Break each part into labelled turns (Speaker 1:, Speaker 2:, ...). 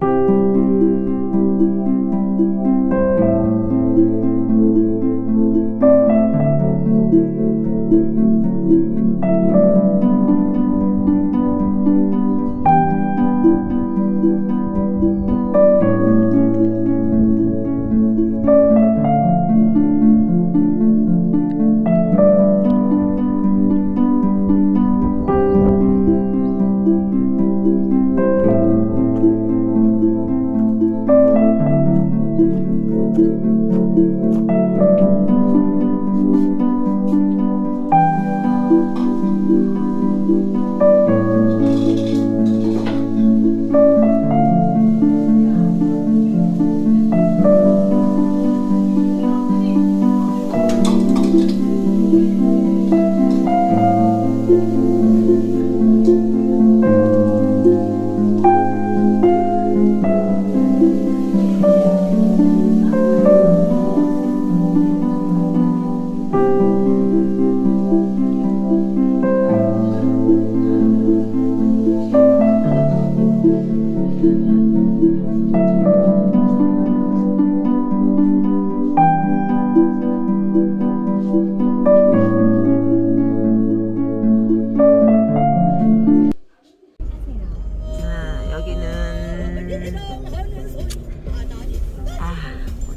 Speaker 1: thank you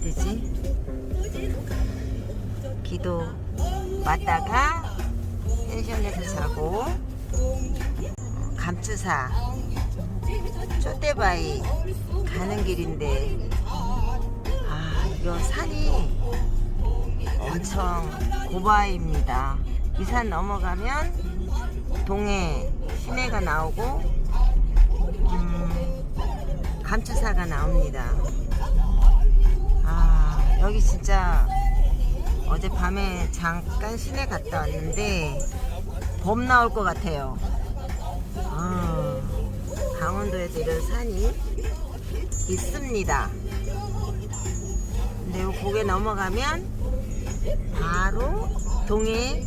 Speaker 1: 아 어디지? 기도 왔다가 펜션에서 자고 감투사 쪼떼바위 가는 길인데 아 이거 산이 엄청 고바입니다. 이 산 넘어가면 동해 시내가 나오고 음, 감투사가 나옵니다. 아, 여기 진짜 어젯밤에 잠깐 시내 갔다 왔는데 봄 나올 것 같아요. 아, 강원도에도 이런 산이 있습니다. 근데 요 고개 넘어가면 바로 동해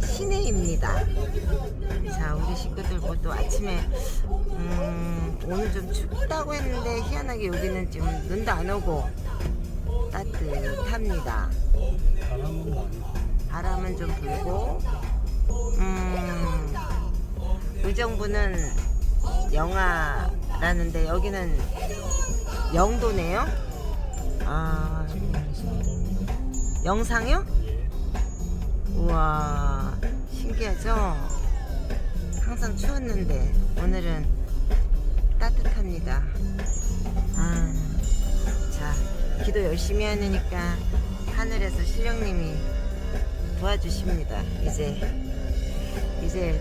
Speaker 1: 시내입니다. 자, 우리 식구들 모두 아침에 음, 오늘 좀 춥다고 했는데 희한하게 여기는 지금 눈도 안 오고 따뜻합니다. 바람은 좀 불고 음, 의정부는 영하라는데 여기는 영도네요. 아, 영상요? 우와, 신기하죠? 항상 추웠는데 오늘은 따뜻합니다. 아, 자, 기도 열심히 하니까 하늘에서 신령님이 도와주십니다. 이제 이제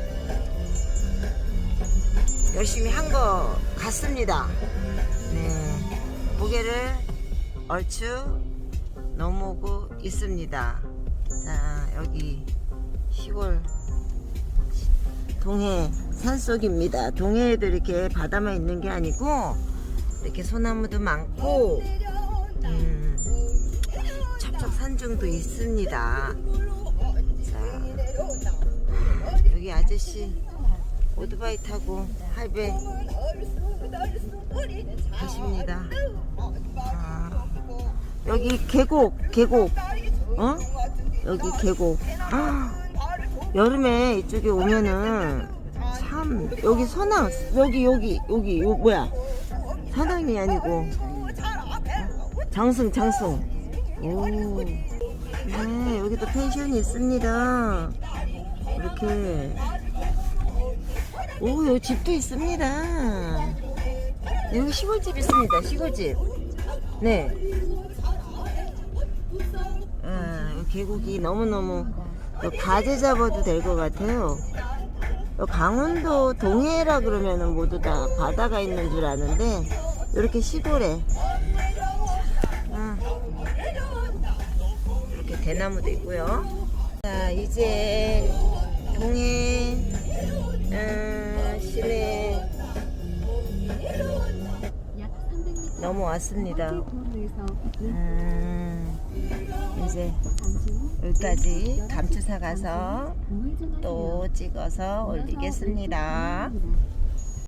Speaker 1: 열심히 한거 같습니다. 네, 고개를 얼추 넘어오고 있습니다. 자, 여기 시골 동해 산속입니다. 동해에도 이렇게 바다만 있는 게 아니고 이렇게 소나무도 많고 음, 첩첩 산중도 있습니다. 자, 여기 아저씨 오토바이 타고 할배 가십니다. 아, 여기 계곡, 계곡, 어? 여기 계곡. 아, 여름에 이쪽에 오면은 참 여기 서낭 여기 여기 여기 요 뭐야 서낭이 아니고 장승 장승. 오 네 여기도 펜션이 있습니다. 이렇게. 오 여기 집도 있습니다. 여기 시골집 있습니다 시골집. 네. 아, 이 계곡이 너무너무 요 가재 잡아도 될 것 같아요. 요 강원도 동해라 그러면은 모두 다 바다가 있는 줄 아는데 이렇게 시골에 대나무도 있고요. 자 이제 동해 아, 시내
Speaker 2: 약 300m
Speaker 1: 넘어왔습니다. 음, 이제 여기까지 감추사 가서. 또 찍어서 올리겠습니다.